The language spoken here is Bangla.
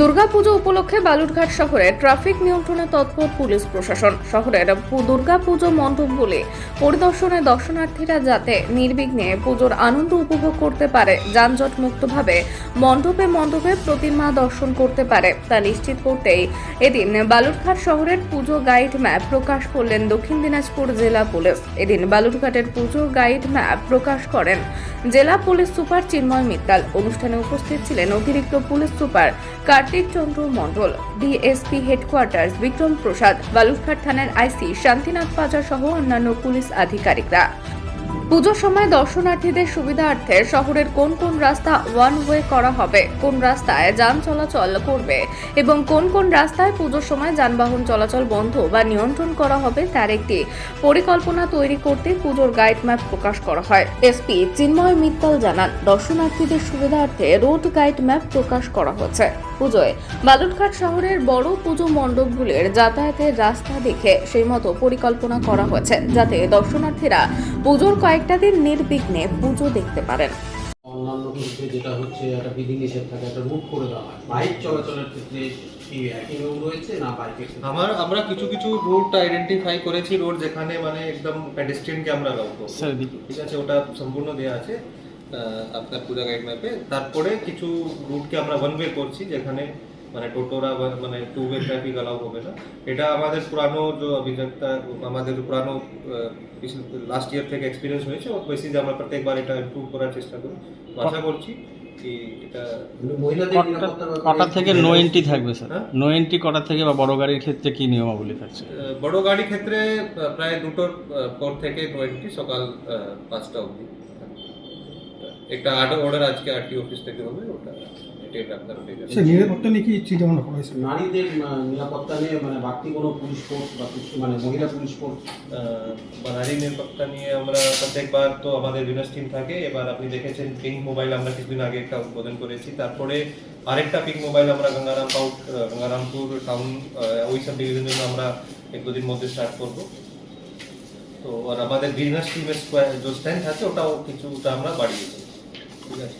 দুর্গাপুজো উপলক্ষে বালুরঘাট শহরে ট্রাফিক নিয়ন্ত্রণে তৎপর পুলিশ প্রশাসন। শহরের দুর্গাপুজো বলে পরিদর্শনে দর্শনার্থীরা যাতে নির্বিঘ্নে পুজোর আনন্দ উপভোগ করতে পারে যানজট মুক্তভাবে মণ্ডপে মণ্ডপে প্রতিমা দর্শন করতে পারে, তা নিশ্চিত করতেই এদিন বালুরঘাট শহরের পুজো গাইড ম্যাপ প্রকাশ করলেন দক্ষিণ দিনাজপুর জেলা পুলিশ। এদিন বালুরঘাটের পুজো গাইড ম্যাপ প্রকাশ করেন জেলা পুলিশ সুপার চিন্ময় মিত্তাল। অনুষ্ঠানে উপস্থিত ছিলেন অতিরিক্ত police super Kartik Chandra Mandal DSP headquarters Bikram Prasad, Balurghat থানার আইসি, শান্তিনাথ পাজা সহ অন্যান্য পুলিশ আধিকারিকরা। পুজোর সময় দর্শনার্থীদের সুবিধার্থে শহরের কোন কোন রাস্তা ওয়ান ওয়ে করা হবে, কোন রাস্তায় যান চলাচল করবে এবং কোন কোন রাস্তায় পুজোর সময় যানবাহন চলাচল বন্ধ বা নিয়ন্ত্রণ করা হবে তার একটি পরিকল্পনা তৈরি করতে পুজোর গাইড ম্যাপ প্রকাশ করা হয়। এসপি চিন্ময় মিত্তাল জানান, দর্শনার্থীদের সুবিধার্থে রোড গাইড ম্যাপ প্রকাশ করা হচ্ছে পুজোয় বালুরঘাট শহরের বড় পুজো মণ্ডপগুলির যাতায়াতের রাস্তা দেখে সেই মতো পরিকল্পনা করা হয়েছে, যাতে দর্শনার্থীরা পুজোর কয়েকটা দিন নির্বিঘ্নে পুজো দেখতে পারেন। অন্যান্য ক্ষেত্রে যেটা হচ্ছে একটা বিধিনিষেধ থাকে একটা রুট করে দেওয়া হয়। বাইক চলাচলের ক্ষেত্রে কি একই নিয়ম রয়েছে না বাইকের আমার আমরা কিছু কিছু রুট আইডেন্টিফাই করেছি রোড যেখানে মানে একদম পেডেস্ট্রিয়ানকে আমরা অ্যালাউ করব। ঠিক আছে ওটা সম্পূর্ণ দেওয়া আছে আপনার পূজা গাইড ম্যাপে তারপরে কিছু রুটকে আমরা ওয়ান ওয়ে করছি যেখানে মানে টোটোরা মানে টু ওয়ে ট্রাফিক অ্যালাউ হবে না। এটা আমাদের পুরানো যে অভিযোগটা আমাদের পুরানো লাস্ট ইয়ার থেকে এক্সপিরিয়েন্স হয়েছে। ওর বেসিসে আমরা প্রত্যেকবার এটা ইমপ্রুভ করার চেষ্টা করি আশা করছি কটা- কটা থেকে নো এন্ট্রি থাকবে স্যার? নো এন্ট্রি কটা থেকে বা বড় গাড়ির ক্ষেত্রে কি নিয়মাবলী থাকছে? বড় গাড়ি ক্ষেত্রে প্রায় দুটোর পর থেকে টোয়েন্টি সকাল আহ, পাঁচটা অবধি। একটা আর্ডার অর্ডার আজকে আরটি অফিস থেকে হবে ওটা ডেট আপনার পেয়ে যাবেন। নিরাপত্তা নিয়ে কি চিন্তা ভাবনা করা হয়েছে। নারীদের নিরাপত্তা নিয়ে মানে বাড়তি কোনো পুলিশ ফোর্স বা কিছু মানে মহিলা পুলিশ ফোর্স বা নারী নিরাপত্তা নিয়ে আমরা প্রত্যেকবার তো আমাদের বিনাশ টিম থাকে। এবার আপনি দেখেছেন পিঙ্ক মোবাইল আমরা কিছুদিন আগে একটা উদ্বোধন করেছি। তারপরে আরেকটা পিঙ্ক মোবাইল আমরা গঙ্গারাম পাউট গঙ্গারামপুর টাউন ওই সব ডিভিশনের জন্য আমরা এক দুদিন মধ্যে স্টার্ট করব। তো আর আমাদের বিজনেস টিমের যে স্ট্রেংথ আছে ওটাও কিছুটা আমরা বাড়িয়েছি। ঠিক আছে?